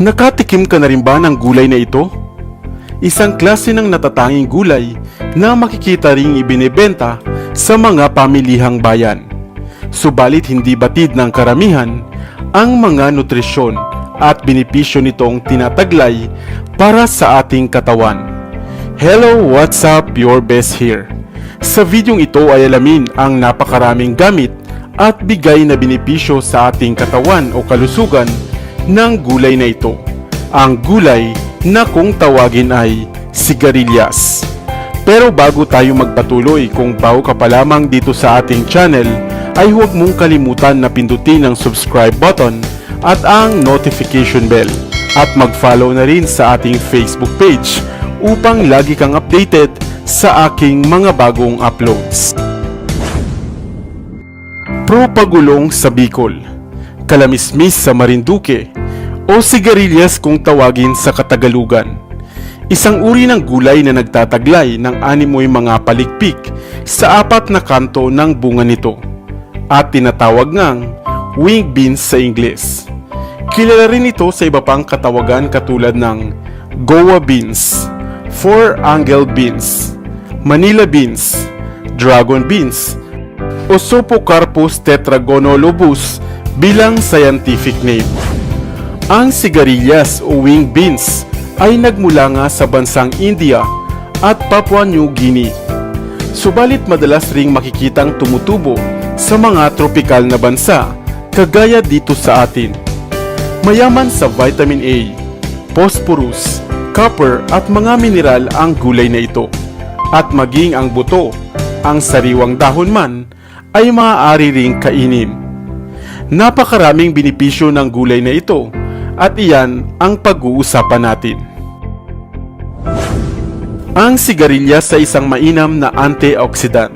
Nakatikim ka na rin ba ng gulay na ito? Isang klase ng natatanging gulay na makikita ring ibinebenta sa mga pamilihang bayan. Subalit hindi batid ng karamihan ang mga nutrisyon at benepisyo nitong tinataglay para sa ating katawan. Hello, what's up? Your best here. Sa videong ito ay alamin ang napakaraming gamit at bigay na benepisyo sa ating katawan o kalusugan ng gulay na ito. Ang gulay na kung tawagin ay sigarilyas. Pero bago tayo magpatuloy kung bago ka pa lamang dito sa ating channel, ay huwag mong kalimutan na pindutin ang subscribe button at ang notification bell at mag-follow na rin sa ating Facebook page upang lagi kang updated sa aking mga bagong uploads. Pro Pagulong sa Bicol, Kalamismis sa Marinduque, o sigarilyas kung tawagin sa Katagalugan. Isang uri ng gulay na nagtataglay ng animoy mga palikpik sa apat na kanto ng bunga nito at tinatawag ngang wing beans sa Ingles. Kilala rin ito sa iba pang katawagan katulad ng Goa beans, four angle beans, Manila beans, dragon beans, o Sopocarpus tetragonolobus bilang scientific name. Ang sigarilyas o wing beans ay nagmula nga sa bansang India at Papua New Guinea. Subalit madalas ring makikitang tumutubo sa mga tropikal na bansa kagaya dito sa atin. Mayaman sa vitamin A, phosphorus, copper at mga mineral ang gulay na ito. At maging ang buto, ang sariwang dahon man, ay maaari ring kainin. Napakaraming benepisyo ng gulay na ito at iyan ang pag-uusapan natin. Ang sigarilyas sa isang mainam na antioxidant.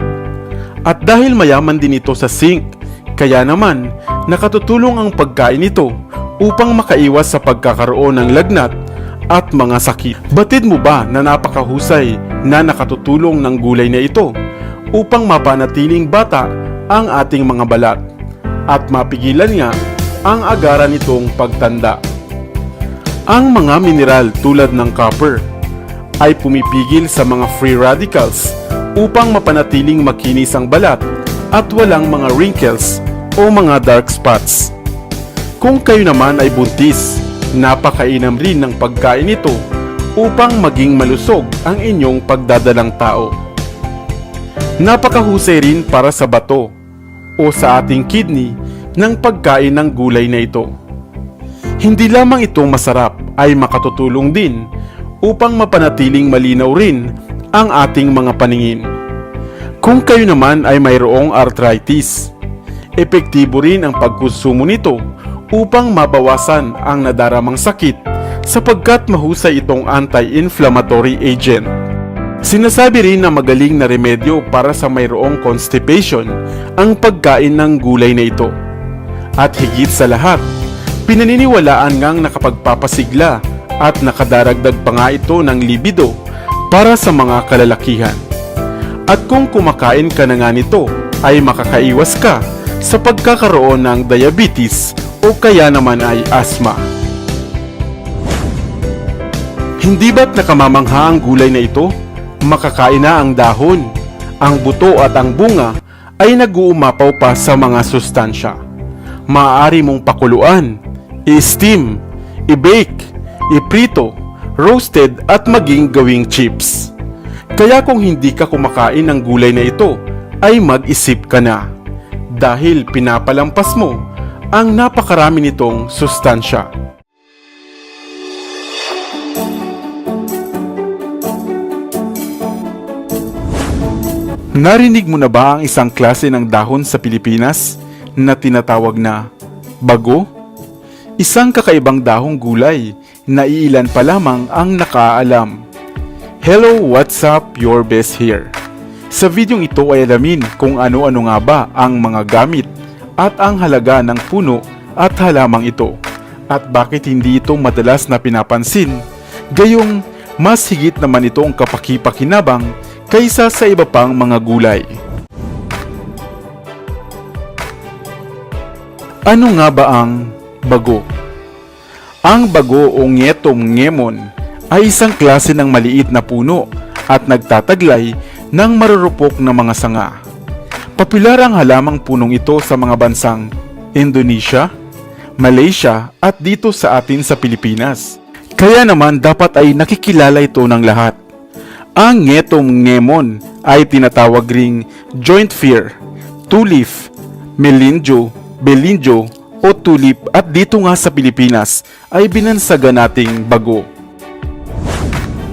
At dahil mayaman din ito sa zinc, kaya naman nakatutulong ang pagkain nito upang makaiwas sa pagkakaroon ng lagnat at mga sakit. Batid mo ba na napakahusay na nakatutulong ng gulay na ito upang mapanatiling bata ang ating mga balat at mapigilan nga ang agaran nitong pagtanda. Ang mga mineral tulad ng copper ay pumipigil sa mga free radicals upang mapanatiling makinis ang balat at walang mga wrinkles o mga dark spots. Kung kayo naman ay buntis, napakainam rin ng pagkain ito upang maging malusog ang inyong pagdadalang tao. Napakahusay rin para sa bato o sa ating kidney ng pagkain ng gulay na ito. Hindi lamang itong masarap ay makatutulong din upang mapanatiling malinaw rin ang ating mga paningin. Kung kayo naman ay mayroong arthritis, epektibo rin ang pagkonsumo nito upang mabawasan ang nadaramang sakit sapagkat mahusay itong anti-inflammatory agent. Sinasabi rin na magaling na remedyo para sa mayroong constipation ang pagkain ng gulay na ito. At higit sa lahat, pinaniniwalaan ngang nakapagpapasigla at nakadaragdag pa nga ito ng libido para sa mga kalalakihan. At kung kumakain ka na nga nito, ay makakaiwas ka sa pagkakaroon ng diabetes o kaya naman ay asthma. Hindi ba't nakamamangha ang gulay na ito? Makakain na ang dahon, ang buto at ang bunga ay nag-uumapaw pa sa mga sustansya. Maaari mong pakuluan, i-steam, i-bake, iprito, roasted at maging gawing chips. Kaya kung hindi ka kumakain ng gulay na ito, ay mag-isip ka na. Dahil pinapalampas mo ang napakarami nitong sustansya. Narinig mo na ba ang isang klase ng dahon sa Pilipinas na tinatawag na bago? Isang kakaibang dahong gulay na iilan pa lamang ang nakaalam. Hello, what's up? Your best here. Sa videong ito ay alamin kung ano-ano nga ba ang mga gamit at ang halaga ng puno at halamang ito at bakit hindi ito madalas na pinapansin gayong mas higit naman itong kapaki-pakinabang kaysa sa iba pang mga gulay. Ano nga ba ang bago? Ang bago o ngetong ngemon ay isang klase ng maliit na puno at nagtataglay ng marurupok na mga sanga. Popular ang halamang punong ito sa mga bansang Indonesia, Malaysia at dito sa atin sa Pilipinas. Kaya naman dapat ay nakikilala ito ng lahat. Ang ngetong ngemon ay tinatawag ring joint fear, tulip, melinjo, belinjo o tulip at dito nga sa Pilipinas ay binansaga nating bago.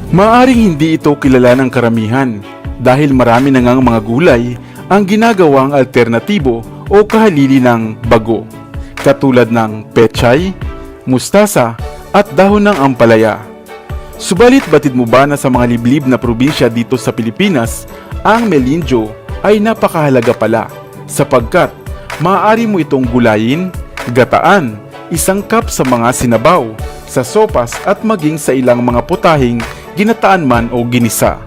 Maaring hindi ito kilala ng karamihan dahil marami na ngang mga gulay ang ginagawang alternatibo o kahalili ng bago katulad ng pechay, mustasa at dahon ng ampalaya. Subalit batid mo ba na sa mga liblib na probinsya dito sa Pilipinas, ang melinjo ay napakahalaga pala sapagkat maaari mo itong gulayin, gataan, isang cup sa mga sinabaw, sa sopas at maging sa ilang mga putahing ginataan man o ginisa.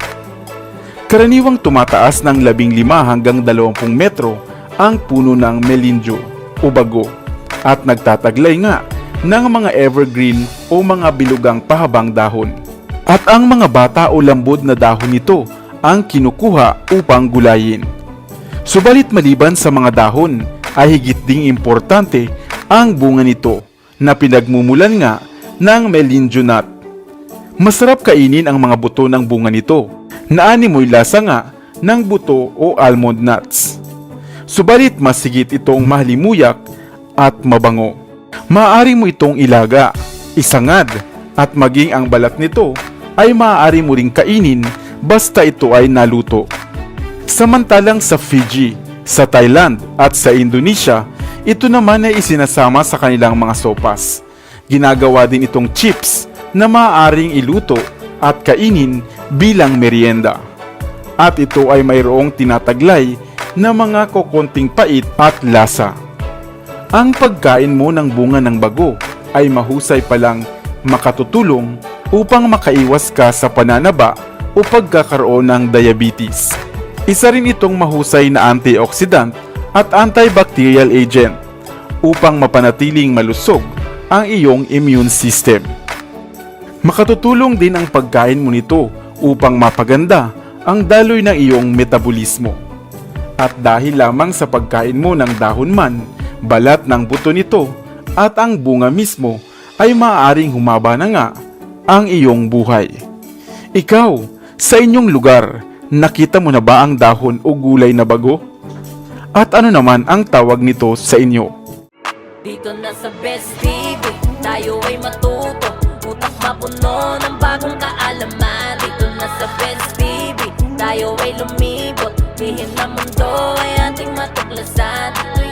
Karaniwang tumataas ng 15 hanggang 20 metro ang puno ng melinjo o bago at nagtataglay nga ng mga evergreen o mga bilugang pahabang dahon. At ang mga bata o lambod na dahon nito ang kinukuha upang gulayin. Subalit maliban sa mga dahon ay higit ding importante ang bunga nito na pinagmumulan nga ng melinjo nut. Masarap kainin ang mga buto ng bunga nito na animoy lasa nga ng buto o almond nuts. Subalit mas higit itong mahalimuyak at mabango. Maaari mo itong ilaga, isangad, at maging ang balat nito ay maaari mo ring kainin basta ito ay naluto. Samantalang sa Fiji, sa Thailand at sa Indonesia, ito naman ay isinasama sa kanilang mga sopas. Ginagawa din itong chips na maaaring iluto at kainin bilang merienda. At ito ay mayroong tinataglay na mga kokonting pait at lasa. Ang pagkain mo ng bunga ng bago ay mahusay palang makatutulong upang makaiwas ka sa pananaba o pagkakaroon ng diabetes. Isa rin itong mahusay na antioxidant at antibacterial agent upang mapanatiling malusog ang iyong immune system. Makatutulong din ang pagkain mo nito upang mapaganda ang daloy ng iyong metabolismo. At dahil lamang sa pagkain mo ng dahon man, balat ng buto nito at ang bunga mismo ay maaaring humaba na nga ang iyong buhay. Ikaw, sa inyong lugar, nakita mo na ba ang dahon o gulay na bago? At ano naman ang tawag nito sa inyo? Dito na sa Best TV, tayo ay matuto Utak mapuno ng bagong kaalaman Dito na sa Best TV, tayo ay lumibot Lihim na mundo ay ating matuklasan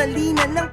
salina ng